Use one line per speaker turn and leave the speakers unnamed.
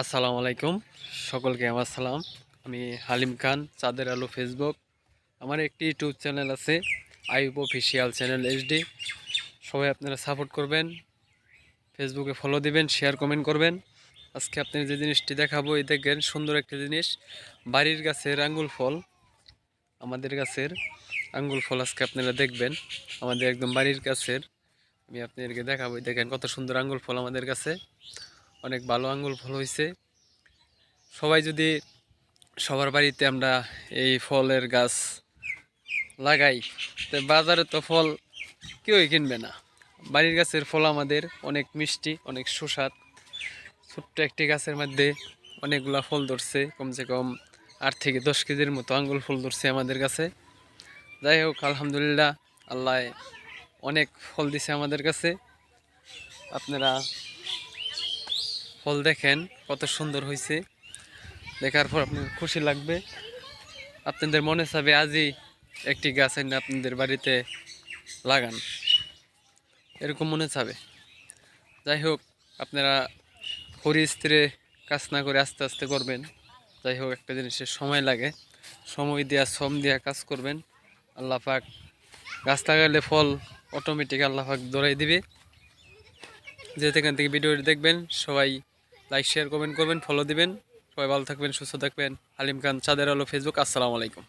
আসসালামু আলাইকুম। সকলকে আমার সালাম। আমি হালিম খান, চাঁদের আলো ফেসবুক আমার একটি ইউটিউব চ্যানেল আছে আইব অফিসিয়াল চ্যানেল এইচডি সবাই আপনারা সাপোর্ট করবেন ফেসবুকে ফলো দিবেন শেয়ার কমেন্ট করবেন। আজকে আপনার যে জিনিসটি দেখাবো, এই দেখবেন সুন্দর একটা জিনিস। বাড়ির গাছের আঙ্গুল ফল, আমাদের গাছের আঙ্গুল ফল আজকে আপনারা দেখবেন। আমাদের একদম বাড়ির গাছের, আমি আপনাদেরকে দেখাবো দেখেন কত সুন্দর আঙ্গুল ফল আমাদের কাছে অনেক ভালো আঙ্গুল ফল হয়েছে সবাই যদি সবার বাড়িতে আমরা এই ফলের গাছ লাগাই, তো বাজারে তো ফল কেউই কিনবে না। বাড়ির গাছের ফল আমাদের অনেক মিষ্টি, অনেক সুস্বাদ। ছোট্ট একটি গাছের মধ্যে অনেকগুলা ফল ধরছে, কমসে কম আট থেকে দশ কেজির মতো আঙ্গুল ফুল ধরছে আমাদের কাছে যাই হোক, আলহামদুলিল্লাহ, আল্লাহ অনেক ফল দিছে আমাদের কাছে। আপনারা ফল দেখেন, কত সুন্দর হয়েছে দেখার পর আপনার খুশি লাগবে। আপনাদের মনে চাবে আজই একটি গাছ এনে আপনাদের বাড়িতে লাগান। এরকম মনে চাবে। যাই হোক, আপনারা পরিস্থিরে কাজ না করে আস্তে আস্তে করবেন। যাই হোক, একটা জিনিসের সময় লাগে। সময় দেওয়া শ্রম দেওয়া কাজ করবেন। আল্লাহ পাক গাছ লাগালে ফল অটোমেটিক আল্লাহ পাক দৌড়াই দিবে। যে যেখান থেকে ভিডিওটি দেখবেন, সবাই লাইক শেয়ার কমেন্ট করবেন ফলো দিবেন। সবাই ভালো থাকবেন, সুস্থ থাকবেন। আলিম খান চাঁদের আলো ফেসবুক আসসালামু আলাইকুম।